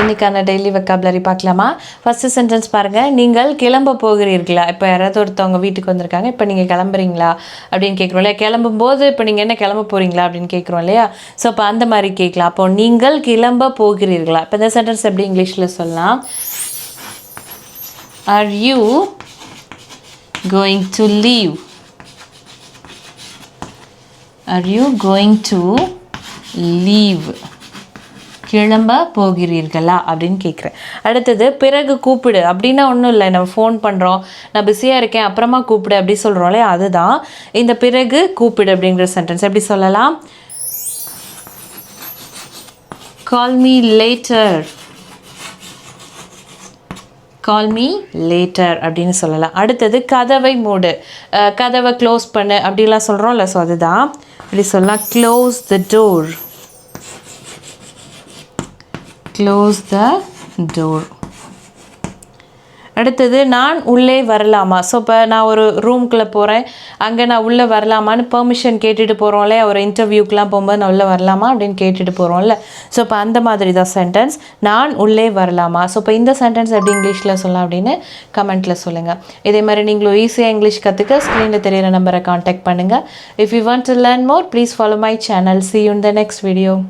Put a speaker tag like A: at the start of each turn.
A: இன்றைக்கான daily vocabulary பார்க்கலாமா? First sentence பாருங்கள் நீங்கள் கிளம்ப போகிறீர்களா? இப்போ யாராவது ஒருத்தவங்க வீட்டுக்கு வந்திருக்காங்க. இப்போ நீங்கள் கிளம்புறீங்களா? அப்படின்னு கேட்குறோம் இல்லையா? கிளம்பும்போது இப்போ நீங்கள் என்ன கிளம்ப போகிறீங்களா அப்படின்னு கேட்குறோம் இல்லையா? ஸோ அப்போ அந்த மாதிரி கேட்கலாம். அப்போ நீங்கள் கிளம்ப போகிறீர்களா? இப்போ இந்த சென்டென்ஸ் எப்படி இங்கிலீஷில் சொல்லலாம்? Are you going to leave are you going to leave கிளம்ப போகிறீர்களா அப்படின்னு கேட்குறேன் அடுத்தது பிறகு கூப்பிடு. அப்படின்னா ஒன்றும் இல்லை. நம்ம ஃபோன் பண்ணுறோம் நான் பிஸியாக இருக்கேன். அப்புறமா கூப்பிடு அப்படி சொல்கிறோம்லே அதுதான். இந்த பிறகு கூப்பிடு அப்படிங்கிற சென்டென்ஸ் எப்படி சொல்லலாம்? Call me later call me later அப்படின்னு சொல்லலாம். அடுத்தது கதவை மூடு. கதவை க்ளோஸ் பண்ணு. அப்படிலாம் சொல்கிறோம்ல ஸோ அதுதான். இப்படி சொல்லலாம். Close the door close the door அடுத்தது நான் உள்ளே வரலாமா? ஸோ இப்போ நான் ஒரு ரூம்குள்ளே போகிறேன் அங்கே நான் உள்ளே வரலாமான்னு பெர்மிஷன் கேட்டுட்டு போகிறோம்ல ஒரு இன்டர்வியூக்கெலாம் போகும்போது நான் உள்ளே வரலாமா அப்படின்னு கேட்டுட்டு போகிறோம்ல ஸோ இப்போ அந்த மாதிரி தான் சென்டென்ஸ் நான் உள்ளே வரலாமா? ஸோ இப்போ இந்த சென்டென்ஸ் எப்படி இங்கிலீஷில் சொல்லலாம் அப்படின்னு கமெண்ட்டில் சொல்லுங்கள் இதே மாதிரி நீங்களும் ஈஸியாக இங்கிலீஷ் கற்றுக்க ஸ்க்ரீனில் தெரியிற நம்பரை காண்டாக்ட் பண்ணுங்கள் if you want to learn more please follow my channel see you in the next video